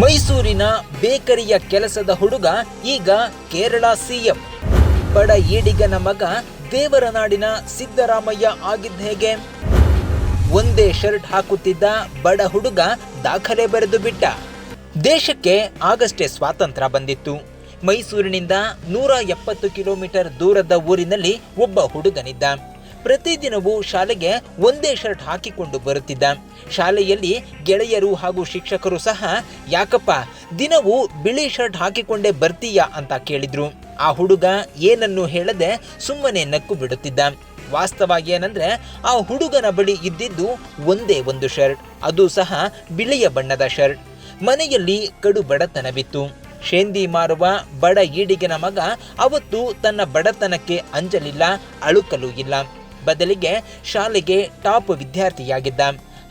ಮೈಸೂರಿನ ಬೇಕರಿಯ ಕೆಲಸದ ಹುಡುಗ ಈಗ ಕೇರಳ ಸಿಎಂ. ಬಡ ಈಡಿಗನ ಮಗ ದೇವರ ನಾಡಿನ ಸಿದ್ದರಾಮಯ್ಯ ಆಗಿದ್ದ ಹೇಗೆ? ಒಂದೇ ಶರ್ಟ್ ಹಾಕುತ್ತಿದ್ದ ಬಡ ಹುಡುಗ ದಾಖಲೆ ಬರೆದು ಬಿಟ್ಟ. ದೇಶಕ್ಕೆ ಆಗಷ್ಟೇ ಸ್ವಾತಂತ್ರ್ಯ ಬಂದಿತ್ತು. ಮೈಸೂರಿನಿಂದ ನೂರ ಎಪ್ಪತ್ತು ಕಿಲೋಮೀಟರ್ ದೂರದ ಊರಿನಲ್ಲಿ ಒಬ್ಬ ಹುಡುಗನಿದ್ದ. ಪ್ರತಿದಿನವೂ ಶಾಲೆಗೆ ಒಂದೇ ಶರ್ಟ್ ಹಾಕಿಕೊಂಡು ಬರುತ್ತಿದ್ದ. ಶಾಲೆಯಲ್ಲಿ ಗೆಳೆಯರು ಹಾಗೂ ಶಿಕ್ಷಕರು ಸಹ, ಯಾಕಪ್ಪ, ದಿನವೂ ಬಿಳಿ ಶರ್ಟ್ ಹಾಕಿಕೊಂಡೇ ಬರ್ತೀಯಾ? ಅಂತ ಕೇಳಿದ್ರು. ಆ ಹುಡುಗ ಏನನ್ನು ಹೇಳದೆ ಸುಮ್ಮನೆ ನಕ್ಕು ಬಿಡುತ್ತಿದ್ದ. ವಾಸ್ತವ ಏನಂದ್ರೆ, ಆ ಹುಡುಗನ ಬಳಿ ಇದ್ದಿದ್ದು ಒಂದೇ ಒಂದು ಶರ್ಟ್, ಅದು ಸಹ ಬಿಳಿಯ ಬಣ್ಣದ ಶರ್ಟ್. ಮನೆಯಲ್ಲಿ ಕಡು ಬಡತನವಿತ್ತು ಶೇಂದಿ ಮಾರುವ ಬಡ ಈಡಿಗನ ಮಗ ಅವತ್ತು ತನ್ನ ಬಡತನಕ್ಕೆ ಅಂಜಲಿಲ್ಲ, ಅಳುಕಲು ಇಲ್ಲ. ಬದಲಿಗೆ ಶಾಲೆಗೆ ಟಾಪ್ ವಿದ್ಯಾರ್ಥಿಯಾಗಿದ್ದ.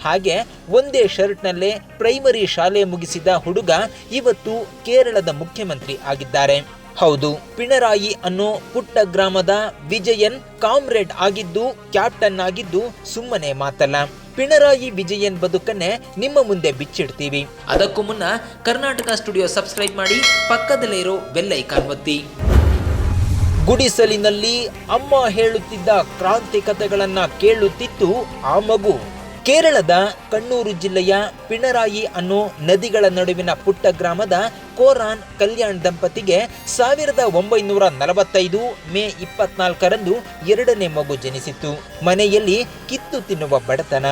ಹಾಗೆ ಒಂದೇ ಶರ್ಟ್ನಲ್ಲೇ ಪ್ರೈಮರಿ ಶಾಲೆ ಮುಗಿಸಿದ ಹುಡುಗ ಇವತ್ತು ಕೇರಳದ ಮುಖ್ಯಮಂತ್ರಿ ಆಗಿದ್ದಾರೆ. ಹೌದು, ಪಿಣರಾಯಿ ಅನ್ನೋ ಪುಟ್ಟ ಗ್ರಾಮದ ವಿಜಯನ್ ಕಾಮ್ರೇಡ್ ಆಗಿದ್ದು, ಕ್ಯಾಪ್ಟನ್ ಆಗಿದ್ದು ಸುಮ್ಮನೆ ಮಾತಲ್ಲ. ಪಿಣರಾಯಿ ವಿಜಯನ್ ಬದುಕನ್ನೇ ನಿಮ್ಮ ಮುಂದೆ ಬಿಚ್ಚಿಡ್ತೀವಿ. ಅದಕ್ಕೂ ಮುನ್ನ ಕರ್ನಾಟಕ ಸ್ಟುಡಿಯೋ ಸಬ್ಸ್ಕ್ರೈಬ್ ಮಾಡಿ ಪಕ್ಕದಲ್ಲೇ ಇರೋ ಐಕಾನ್ ಒತ್ತಿ. ಗುಡಿಸಲಿನಲ್ಲಿ ಅಮ್ಮ ಹೇಳುತ್ತಿದ್ದ ಕ್ರಾಂತಿ ಕಥೆಗಳನ್ನ ಕೇಳುತ್ತಿತ್ತು ಆ ಮಗು. ಕೇರಳದ ಕಣ್ಣೂರು ಜಿಲ್ಲೆಯ ಪಿಣರಾಯಿ ಅನ್ನೋ ನದಿಗಳ ನಡುವಿನ ಪುಟ್ಟ ಗ್ರಾಮದ ಕೋರಾನ್ ಕಲ್ಯಾಣ್ ದಂಪತಿಗೆ ಸಾವಿರದ ಒಂಬೈನೂರ ನಲವತ್ತೈದು ಮೇ ಇಪ್ಪತ್ನಾಲ್ಕರಂದು ಎರಡನೇ ಮಗು ಜನಿಸಿತ್ತು. ಮನೆಯಲ್ಲಿ ಕಿತ್ತು ತಿನ್ನುವ ಬಡತನ.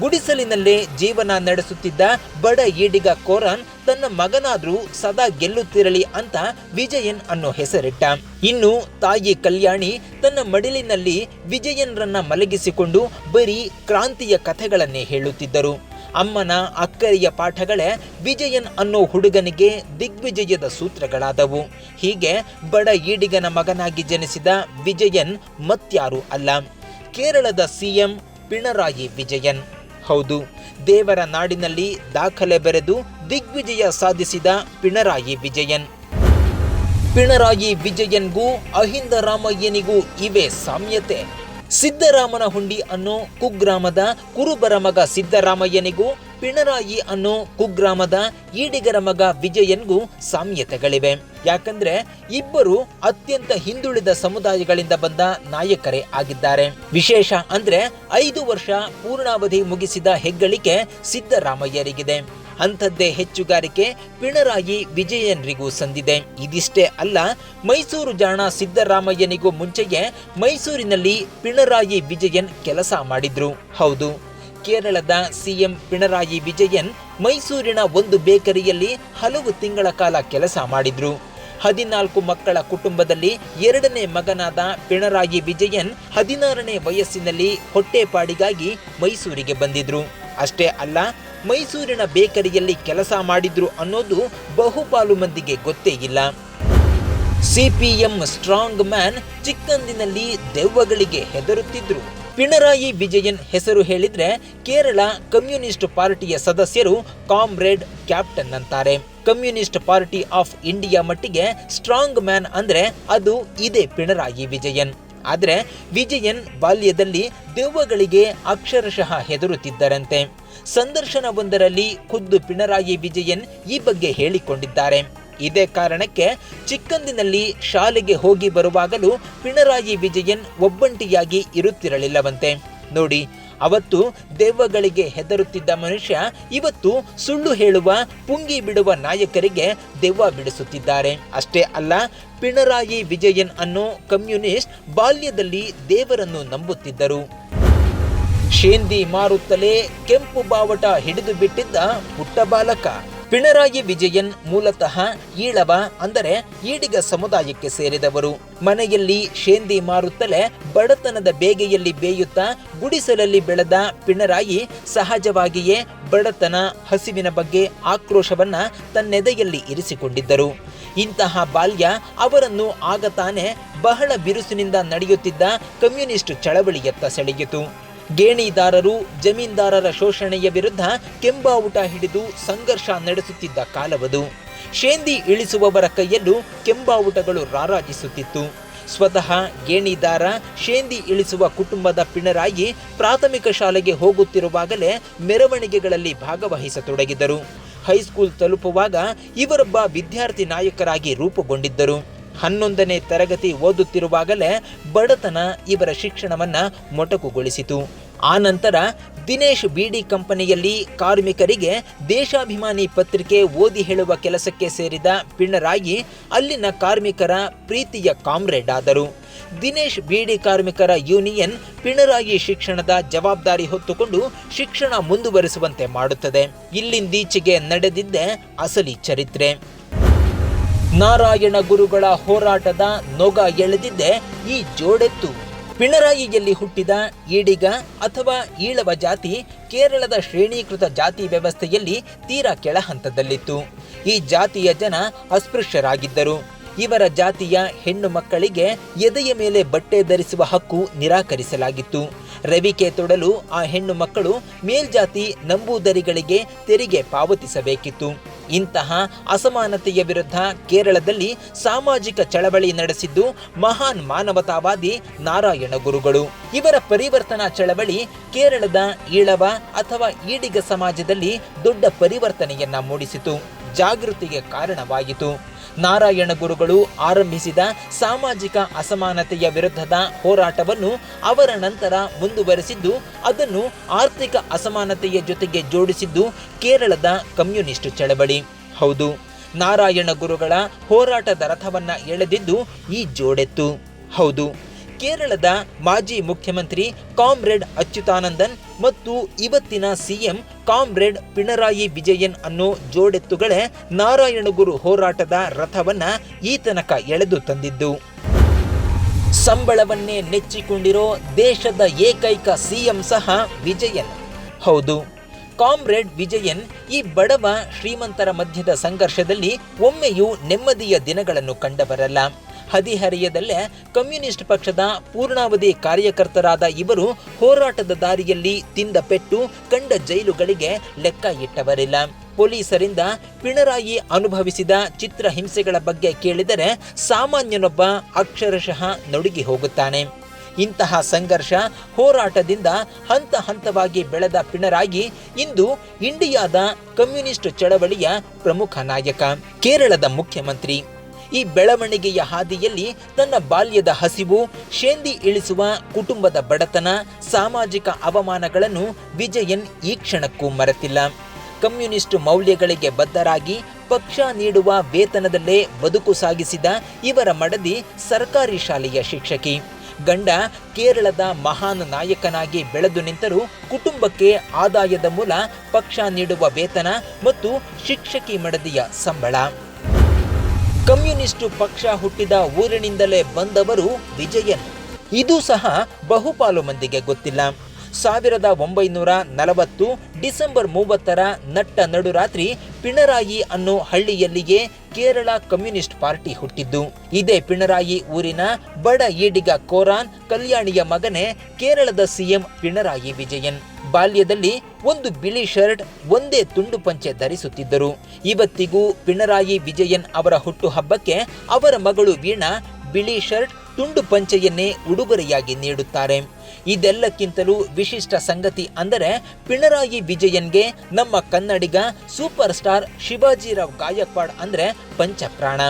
ಗುಡಿಸಲಿನಲ್ಲೇ ಜೀವನ ನಡೆಸುತ್ತಿದ್ದ ಬಡ ಈಡಿಗ ಕೋರನ್ ತನ್ನ ಮಗನಾದ್ರೂ ಸದಾ ಗೆಲ್ಲುತ್ತಿರಲಿ ಅಂತ ವಿಜಯನ್ ಅನ್ನೋ ಹೆಸರಿಟ್ಟ. ಇನ್ನು ತಾಯಿ ಕಲ್ಯಾಣಿ ತನ್ನ ಮಡಿಲಿನಲ್ಲಿ ವಿಜಯನ್ರನ್ನ ಮಲಗಿಸಿಕೊಂಡು ಬರೀ ಕ್ರಾಂತಿಯ ಕಥೆಗಳನ್ನೇ ಹೇಳುತ್ತಿದ್ದರು. ಅಮ್ಮನ ಅಕ್ಕರಿಯ ಪಾಠಗಳೇ ವಿಜಯನ್ ಅನ್ನೋ ಹುಡುಗನಿಗೆ ದಿಗ್ವಿಜಯದ ಸೂತ್ರಗಳಾದವು. ಹೀಗೆ ಬಡ ಈಡಿಗನ ಮಗನಾಗಿ ಜನಿಸಿದ ವಿಜಯನ್ ಮತ್ಯಾರೂ ಅಲ್ಲ. ಕೇರಳದ ಸಿಎಂ ಪಿಣರಾಯಿ ವಿಜಯನ್. ಹೌದು. ದೇವರ ನಾಡಿನಲ್ಲಿ ದಾಖಲೆ ಬರೆದು ದಿಗ್ವಿಜಯ ಸಾಧಿಸಿದ ಪಿಣರಾಯಿ ವಿಜಯನ್. ಪಿಣರಾಯಿ ವಿಜಯನ್ಗೂ ಅಹಿಂದ ರಾಮಯ್ಯನಿಗೂ ಇವೆ ಸಾಮ್ಯತೆ. ಸಿದ್ದರಾಮನ ಹುಂಡಿ ಅನ್ನೋ ಕುಗ್ರಾಮದ ಕುರುಬರ ಮಗ ಸಿದ್ದರಾಮಯ್ಯನಿಗೂ, ಪಿಣರಾಯಿ ಅನ್ನೋ ಕುಗ್ರಾಮದ ಈಡಿಗರ ಮಗ ವಿಜಯನ್ಗೂ ಸಾಮ್ಯತೆಗಳಿವೆ. ಯಾಕಂದ್ರೆ ಇಬ್ಬರು ಅತ್ಯಂತ ಹಿಂದುಳಿದ ಸಮುದಾಯಗಳಿಂದ ಬಂದ ನಾಯಕರೇ ಆಗಿದ್ದಾರೆ. ವಿಶೇಷ ಅಂದ್ರೆ ಐದು ವರ್ಷ ಪೂರ್ಣಾವಧಿ ಮುಗಿಸಿದ ಹೆಗ್ಗಳಿಕೆ ಸಿದ್ದರಾಮಯ್ಯರಿಗಿದೆ. ಅಂಥದ್ದೇ ಹೆಚ್ಚುಗಾರಿಕೆ ಪಿಣರಾಯಿ ವಿಜಯನ್ರಿಗೂ ಸಂದಿದೆ. ಇದಿಷ್ಟೇ ಅಲ್ಲ, ಮೈಸೂರು ಜಾಣ ಸಿದ್ದರಾಮಯ್ಯನಿಗೂ ಮುಂಚೆಯೇ ಮೈಸೂರಿನಲ್ಲಿ ಪಿಣರಾಯಿ ವಿಜಯನ್ ಕೆಲಸ ಮಾಡಿದ್ರು. ಹೌದು, ಕೇರಳದ ಸಿಎಂ ಪಿಣರಾಯಿ ವಿಜಯನ್ ಮೈಸೂರಿನ ಒಂದು ಬೇಕರಿಯಲ್ಲಿ ಹಲವು ತಿಂಗಳ ಕಾಲ ಕೆಲಸ ಮಾಡಿದ್ರು. ಹದಿನಾಲ್ಕು ಮಕ್ಕಳ ಕುಟುಂಬದಲ್ಲಿ ಎರಡನೇ ಮಗನಾದ ಪಿಣರಾಯಿ ವಿಜಯನ್ ಹದಿನಾರನೇ ವಯಸ್ಸಿನಲ್ಲಿ ಹೊಟ್ಟೆಪಾಡಿಗಾಗಿ ಮೈಸೂರಿಗೆ ಬಂದಿದ್ರು. ಅಷ್ಟೇ ಅಲ್ಲ, ಮೈಸೂರಿನ ಬೇಕರಿಯಲ್ಲಿ ಕೆಲಸ ಮಾಡಿದ್ರು ಅನ್ನೋದು ಬಹುಪಾಲು ಮಂದಿಗೆ ಗೊತ್ತೇ ಇಲ್ಲ. ಸಿಪಿಎಂ ಸ್ಟ್ರಾಂಗ್ ಮ್ಯಾನ್ ಚಿಕ್ಕಂದಿನಲ್ಲಿ ದೆವ್ವಗಳಿಗೆ ಹೆದರುತ್ತಿದ್ರು. ಪಿಣರಾಯಿ ವಿಜಯನ್ ಹೆಸರು ಹೇಳಿದ್ರೆ ಕೇರಳ ಕಮ್ಯುನಿಸ್ಟ್ ಪಾರ್ಟಿಯ ಸದಸ್ಯರು ಕಾಮ್ರೇಡ್ ಕ್ಯಾಪ್ಟನ್ ಅಂತಾರೆ. ಕಮ್ಯುನಿಸ್ಟ್ ಪಾರ್ಟಿ ಆಫ್ ಇಂಡಿಯಾ ಮಟ್ಟಿಗೆ ಸ್ಟ್ರಾಂಗ್ ಮ್ಯಾನ್ ಅಂದ್ರೆ ಅದು ಇದೇ ಪಿಣರಾಯಿ ವಿಜಯನ್. ಆದ್ರೆ ವಿಜಯನ್ ಬಾಲ್ಯದಲ್ಲಿ ದೆವ್ವಗಳಿಗೆ ಅಕ್ಷರಶಃ ಹೆದರುತ್ತಿದ್ದರಂತೆ. ಸಂದರ್ಶನವೊಂದರಲ್ಲಿ ಖುದ್ದು ಪಿಣರಾಯಿ ವಿಜಯನ್ ಈ ಬಗ್ಗೆ ಹೇಳಿಕೊಂಡಿದ್ದಾರೆ. ಇದೇ ಕಾರಣಕ್ಕೆ ಚಿಕ್ಕಂದಿನಲ್ಲಿ ಶಾಲೆಗೆ ಹೋಗಿ ಬರುವಾಗಲೂ ಪಿಣರಾಯಿ ವಿಜಯನ್ ಒಬ್ಬಂಟಿಯಾಗಿ ಇರುತ್ತಿರಲಿಲ್ಲವಂತೆ. ನೋಡಿ, ಅವತ್ತು ದೆವ್ವಗಳಿಗೆ ಹೆದರುತ್ತಿದ್ದ ಮನುಷ್ಯ ಇವತ್ತು ಸುಳ್ಳು ಹೇಳುವ, ಪುಂಗಿ ಬಿಡುವ ನಾಯಕರಿಗೆ ದೆವ್ವ ಬಿಡಿಸುತ್ತಿದ್ದಾರೆ. ಅಷ್ಟೇ ಅಲ್ಲ, ಪಿಣರಾಯಿ ವಿಜಯನ್ ಅನ್ನೋ ಕಮ್ಯುನಿಸ್ಟ್ ಬಾಲ್ಯದಲ್ಲಿ ದೇವರನ್ನು ನಂಬುತ್ತಿದ್ದರು. ಶೇಂದಿ ಮಾರುತ್ತಲೇ ಕೆಂಪು ಬಾವಟ ಹಿಡಿದು ಬಿಟ್ಟಿದ್ದ ಪುಟ್ಟ ಬಾಲಕ. ಪಿಣರಾಯಿ ವಿಜಯನ್ ಮೂಲತಃ ಈಳವ ಅಂದರೆ ಈಡಿಗ ಸಮುದಾಯಕ್ಕೆ ಸೇರಿದವರು. ಮನೆಯಲ್ಲಿ ಶೇಂದಿ ಮಾರುತ್ತಲೇ ಬಡತನದ ಬೇಗೆಯಲ್ಲಿ ಬೇಯುತ್ತಾ ಗುಡಿಸಲಲ್ಲಿ ಬೆಳೆದ ಪಿಣರಾಯಿ ಸಹಜವಾಗಿಯೇ ಬಡತನ ಹಸಿವಿನ ಬಗ್ಗೆ ಆಕ್ರೋಶವನ್ನ ತನ್ನೆದೆಯಲ್ಲಿ ಇರಿಸಿಕೊಂಡಿದ್ದರು. ಇಂತಹ ಬಾಲ್ಯ ಅವರನ್ನು ಆಗ ತಾನೇ ಬಹಳ ಬಿರುಸಿನಿಂದ ನಡೆಯುತ್ತಿದ್ದ ಕಮ್ಯುನಿಸ್ಟ್ ಚಳವಳಿಯತ್ತ ಸೆಳೆಯಿತು. ಗೇಣಿದಾರರು, ಜಮೀನ್ದಾರರ ಶೋಷಣೆಯ ವಿರುದ್ಧ ಕೆಂಬಾವುಟ ಹಿಡಿದು ಸಂಘರ್ಷ ನಡೆಸುತ್ತಿದ್ದ ಕಾಲವದು. ಶೇಂದಿ ಇಳಿಸುವವರ ಕೈಯಲ್ಲೂ ಕೆಂಬಾವುಟಗಳು ರಾರಾಜಿಸುತ್ತಿತ್ತು. ಸ್ವತಃ ಗೇಣಿದಾರ, ಶೇಂದಿ ಇಳಿಸುವ ಕುಟುಂಬದ ಪಿಣರಾಗಿ ಪ್ರಾಥಮಿಕ ಶಾಲೆಗೆ ಹೋಗುತ್ತಿರುವಾಗಲೇ ಮೆರವಣಿಗೆಗಳಲ್ಲಿ ಭಾಗವಹಿಸತೊಡಗಿದರು. ಹೈಸ್ಕೂಲ್ ತಲುಪುವಾಗ ಇವರೊಬ್ಬ ವಿದ್ಯಾರ್ಥಿ ನಾಯಕರಾಗಿ ರೂಪುಗೊಂಡಿದ್ದರು. ಹನ್ನೊಂದನೇ ತರಗತಿ ಓದುತ್ತಿರುವಾಗಲೇ ಬಡತನ ಇವರ ಶಿಕ್ಷಣವನ್ನ ಮೊಟಕುಗೊಳಿಸಿತು. ಆನಂತರ ದಿನೇಶ್ ಬಿಡಿ ಕಂಪನಿಯಲ್ಲಿ ಕಾರ್ಮಿಕರಿಗೆ ದೇಶಾಭಿಮಾನಿ ಪತ್ರಿಕೆ ಓದಿ ಹೇಳುವ ಕೆಲಸಕ್ಕೆ ಸೇರಿದ ಪಿಣರಾಯಿ ಅಲ್ಲಿನ ಕಾರ್ಮಿಕರ ಪ್ರೀತಿಯ ಕಾಮ್ರೇಡ್ ಆದರು ದಿನೇಶ್ ಬಿಡಿ ಕಾರ್ಮಿಕರ ಯೂನಿಯನ್ ಪಿಣರಾಯಿ ಶಿಕ್ಷಣದ ಜವಾಬ್ದಾರಿ ಹೊತ್ತುಕೊಂಡು ಶಿಕ್ಷಣ ಮುಂದುವರಿಸುವಂತೆ ಮಾಡುತ್ತದೆ. ಇಲ್ಲಿಂದೀಚೆಗೆ ನಡೆದಿದ್ದೆ ಅಸಲಿ ಚರಿತ್ರೆ. ನಾರಾಯಣ ಗುರುಗಳ ಹೋರಾಟದ ನೊಗ ಎಳೆದಿದ್ದೆ ಈ ಜೋಡೆತ್ತು. ಪಿಣರಾಯಿಯಲ್ಲಿ ಹುಟ್ಟಿದ ಈಡಿಗ ಅಥವಾ ಈಳವ ಜಾತಿ ಕೇರಳದ ಶ್ರೇಣೀಕೃತ ಜಾತಿ ವ್ಯವಸ್ಥೆಯಲ್ಲಿ ತೀರಾ ಕೆಳಹಂತದಲ್ಲಿತ್ತು. ಈ ಜಾತಿಯ ಜನ ಅಸ್ಪೃಶ್ಯರಾಗಿದ್ದರು. ಇವರ ಜಾತಿಯ ಹೆಣ್ಣು ಮಕ್ಕಳಿಗೆ ಎದೆಯ ಮೇಲೆ ಬಟ್ಟೆ ಧರಿಸುವ ಹಕ್ಕು ನಿರಾಕರಿಸಲಾಗಿತ್ತು. ರವಿಕೆ ತೊಡಲು ಆ ಹೆಣ್ಣು ಮಕ್ಕಳು ಮೇಲ್ಜಾತಿ ನಂಬೂದರಿಗಳಿಗೆ ತೆರಿಗೆ ಪಾವತಿಸಬೇಕಿತ್ತು. ಇಂತಹ ಅಸಮಾನತೆಯ ವಿರುದ್ಧ ಕೇರಳದಲ್ಲಿ ಸಾಮಾಜಿಕ ಚಳವಳಿ ನಡೆಸಿದ್ದು ಮಹಾನ್ ಮಾನವತಾವಾದಿ ನಾರಾಯಣ ಗುರುಗಳು. ಇವರ ಪರಿವರ್ತನಾ ಚಳವಳಿ ಕೇರಳದ ಈಳವ ಅಥವಾ ಈಡಿಗ ಸಮಾಜದಲ್ಲಿ ದೊಡ್ಡ ಪರಿವರ್ತನೆಯನ್ನ ಮೂಡಿಸಿತು. ಜಾಗೃತಿಗೆ ಕಾರಣವಾಯಿತು ನಾರಾಯಣ ಗುರುಗಳು ಆರಂಭಿಸಿದ ಸಾಮಾಜಿಕ ಅಸಮಾನತೆಯ ವಿರುದ್ಧದ ಹೋರಾಟವನ್ನು ಅವರ ನಂತರ ಮುಂದುವರೆಸಿದ್ದು, ಅದನ್ನು ಆರ್ಥಿಕ ಅಸಮಾನತೆಯ ಜೊತೆಗೆ ಜೋಡಿಸಿದ್ದು ಕೇರಳದ ಕಮ್ಯುನಿಸ್ಟ್ ಚಳವಳಿ. ಹೌದು, ನಾರಾಯಣ ಗುರುಗಳ ಹೋರಾಟದ ರಥವನ್ನು ಎಳೆದಿದ್ದು ಈ ಜೋಡೆತ್ತು. ಹೌದು ಕೇರಳದ ಮಾಜಿ ಮುಖ್ಯಮಂತ್ರಿ ಕಾಮ್ರೇಡ್ ಅಚ್ಯುತಾನಂದನ್ ಮತ್ತು ಇವತ್ತಿನ ಸಿಎಂ ಕಾಮ್ರೇಡ್ ಪಿಣರಾಯಿ ವಿಜಯನ್ ಅನ್ನೋ ಜೋಡೆತ್ತುಗಳೇ ನಾರಾಯಣಗುರು ಹೋರಾಟದ ರಥವನ್ನ ಈ ತನಕ ಎಳೆದು ತಂದಿದ್ದು. ಸಂಬಳವನ್ನೇ ನೆಚ್ಚಿಕೊಂಡಿರೋ ದೇಶದ ಏಕೈಕ ಸಿಎಂ ಸಹ ವಿಜಯನ್. ಹೌದು, ಕಾಮ್ರೇಡ್ ವಿಜಯನ್ ಈ ಬಡವ ಶ್ರೀಮಂತರ ಮಧ್ಯದ ಸಂಘರ್ಷದಲ್ಲಿ ಒಮ್ಮೆಯೂ ನೆಮ್ಮದಿಯ ದಿನಗಳನ್ನು ಕಂಡವರಲ್ಲ ಹದಿಹರೆಯದಲ್ಲೇ ಕಮ್ಯುನಿಸ್ಟ್ ಪಕ್ಷದ ಪೂರ್ಣಾವಧಿ ಕಾರ್ಯಕರ್ತರಾದ ಇವರು ಹೋರಾಟದ ದಾರಿಯಲ್ಲಿ ತಿಂದ ಪೆಟ್ಟು ಕಂಡ ಜೈಲುಗಳಿಗೆ ಲೆಕ್ಕ ಇಟ್ಟವರಿಲ್ಲ. ಪೊಲೀಸರಿಂದ ಪಿಣರಾಯಿ ಅನುಭವಿಸಿದ ಚಿತ್ರ ಹಿಂಸೆಗಳ ಬಗ್ಗೆ ಕೇಳಿದರೆ ಸಾಮಾನ್ಯನೊಬ್ಬ ಅಕ್ಷರಶಃ ನಡುಗಿ ಹೋಗುತ್ತಾನೆ. ಇಂತಹ ಸಂಘರ್ಷ ಹೋರಾಟದಿಂದ ಹಂತ ಹಂತವಾಗಿ ಬೆಳೆದ ಪಿಣರಾಗಿ ಇಂದು ಇಂಡಿಯಾದ ಕಮ್ಯುನಿಸ್ಟ್ ಚಳವಳಿಯ ಪ್ರಮುಖ ನಾಯಕ, ಕೇರಳದ ಮುಖ್ಯಮಂತ್ರಿ. ಈ ಬೆಳವಣಿಗೆಯ ಹಾದಿಯಲ್ಲಿ ತನ್ನ ಬಾಲ್ಯದ ಹಸಿವು, ಶೇಂದಿ ಇಳಿಸುವ ಕುಟುಂಬದ ಬಡತನ, ಸಾಮಾಜಿಕ ಅವಮಾನಗಳನ್ನು ವಿಜಯನ್ ಈ ಕ್ಷಣಕ್ಕೂ ಮರೆತಿಲ್ಲ. ಕಮ್ಯುನಿಸ್ಟ್ ಮೌಲ್ಯಗಳಿಗೆ ಬದ್ಧರಾಗಿ ಪಕ್ಷ ನೀಡುವ ವೇತನದಲ್ಲೇ ಬದುಕು ಸಾಗಿಸಿದ ಇವರ ಮಡದಿ ಸರ್ಕಾರಿ ಶಾಲೆಯ ಶಿಕ್ಷಕಿ. ಗಂಡ ಕೇರಳದ ಮಹಾನ್ ನಾಯಕನಾಗಿ ಬೆಳೆದು ನಿಂತರೂ ಕುಟುಂಬಕ್ಕೆ ಆದಾಯದ ಮೂಲ ಪಕ್ಷ ನೀಡುವ ವೇತನ ಮತ್ತು ಶಿಕ್ಷಕಿ ಮಡದಿಯ ಸಂಬಳ. ಕಮ್ಯುನಿಸ್ಟು ಪಕ್ಷ ಹುಟ್ಟಿದ ಊರಿನಿಂದಲೇ ಬಂದವರು ವಿಜಯನ್. ಇದು ಸಹ ಬಹುಪಾಲು ಮಂದಿಗೆ ಗೊತ್ತಿಲ್ಲ. ಸಾವಿರದ ಒಂಬೈನೂರ ನಲವತ್ತು ಡಿಸೆಂಬರ್ ಮೂವತ್ತರ ನಟ್ಟ ನಡುರಾತ್ರಿ ಪಿಣರಾಯಿ ಅನ್ನೋ ಹಳ್ಳಿಯಲ್ಲಿಗೆ ಕೇರಳ ಕಮ್ಯುನಿಸ್ಟ್ ಪಾರ್ಟಿ ಹುಟ್ಟಿದ್ದು. ಇದೇ ಪಿಣರಾಯಿ ಊರಿನ ಬಡ ಈಡಿಗ ಕೋರಾನ್ ಕಲ್ಯಾಣಿಯ ಮಗನೇ ಕೇರಳದ ಸಿಎಂ ಪಿಣರಾಯಿ ವಿಜಯನ್. ಬಾಲ್ಯದಲ್ಲಿ ಒಂದು ಬಿಳಿ ಶರ್ಟ್, ಒಂದೇ ತುಂಡು ಪಂಚೆ ಧರಿಸುತ್ತಿದ್ದರು. ಇವತ್ತಿಗೂ ಪಿಣರಾಯಿ ವಿಜಯನ್ ಅವರ ಹುಟ್ಟುಹಬ್ಬಕ್ಕೆ ಅವರ ಮಗಳು ವೀಣಾ ಬಿಳಿ ಶರ್ಟ್, ತುಂಡು ಪಂಚೆಯನ್ನೇ ಉಡುಗೊರೆಯಾಗಿ ನೀಡುತ್ತಾರೆ. ಇದೆಲ್ಲಕ್ಕಿಂತಲೂ ವಿಶಿಷ್ಟ ಸಂಗತಿ ಅಂದರೆ ಪಿಣರಾಯಿ ವಿಜಯನ್ಗೆ ನಮ್ಮ ಕನ್ನಡಿಗ ಸೂಪರ್ ಸ್ಟಾರ್ ಶಿವಾಜಿರಾವ್ ಗಾಯಕ್ವಾಡ್ ಅಂದರೆ ಪಂಚಪ್ರಾಣ.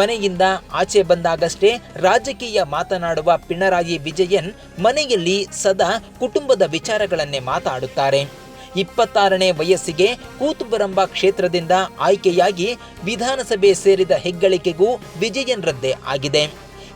ಮನೆಯಿಂದ ಆಚೆ ಬಂದಾಗಷ್ಟೇ ರಾಜಕೀಯ ಮಾತನಾಡುವ ಪಿಣರಾಯಿ ವಿಜಯನ್ ಮನೆಯಲ್ಲಿ ಸದಾ ಕುಟುಂಬದ ವಿಚಾರಗಳನ್ನೇ ಮಾತಾಡುತ್ತಾರೆ. ಇಪ್ಪತ್ತಾರನೇ ವಯಸ್ಸಿಗೆ ಕೂತುಬರಂಬ ಕ್ಷೇತ್ರದಿಂದ ಆಯ್ಕೆಯಾಗಿ ವಿಧಾನಸಭೆ ಸೇರಿದ ಹೆಗ್ಗಳಿಕೆಗೂ ವಿಜಯನ್ರದ್ದೇ ಆಗಿದೆ.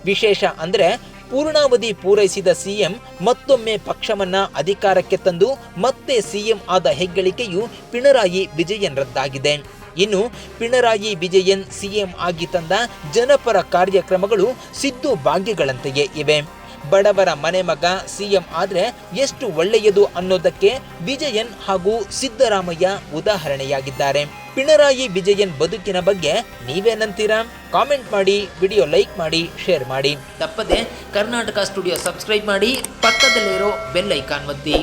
ವಿಶೇಷ ಅಂದರೆ ಪೂರ್ಣಾವಧಿ ಪೂರೈಸಿದ ಸಿಎಂ ಮತ್ತೊಮ್ಮೆ ಪಕ್ಷವನ್ನ ಅಧಿಕಾರಕ್ಕೆ ತಂದು ಮತ್ತೆ ಸಿಎಂ ಆದ ಹೆಗ್ಗಳಿಕೆಯು ಪಿಣರಾಯಿ ವಿಜಯನ್ರದ್ದಾಗಿದೆ ಇನ್ನು ಪಿಣರಾಯಿ ವಿಜಯನ್ ಸಿಎಂ ಆಗಿ ತಂದ ಜನಪರ ಕಾರ್ಯಕ್ರಮಗಳು ಸಿದ್ದು ಭಾಗ್ಯಗಳಂತೆಯೇ ಇವೆ. ಬಡವರ ಮನೆ ಮಗ ಸಿಎಂ ಆದರೆ ಎಷ್ಟು ಒಳ್ಳೆಯದು ಅನ್ನೋದಕ್ಕೆ ವಿಜಯನ್ ಹಾಗೂ ಸಿದ್ದರಾಮಯ್ಯ ಉದಾಹರಣೆಯಾಗಿದ್ದಾರೆ. ಪಿಣರಾಯಿ ವಿಜಯನ್ ಬದುಕಿನ ಬಗ್ಗೆ ನೀವೇನಂತೀರಾ ಕಾಮೆಂಟ್ ಮಾಡಿ, ವಿಡಿಯೋ ಲೈಕ್ ಮಾಡಿ, ಶೇರ್ ಮಾಡಿ. ತಪ್ಪದೆ ಕರ್ನಾಟಕ ಸ್ಟುಡಿಯೋ ಸಬ್ಸ್ಕ್ರೈಬ್ ಮಾಡಿ, ಪಕ್ಕದಲ್ಲಿರೋ ಬೆಲ್ ಐಕಾನ್ ಒತ್ತಿ.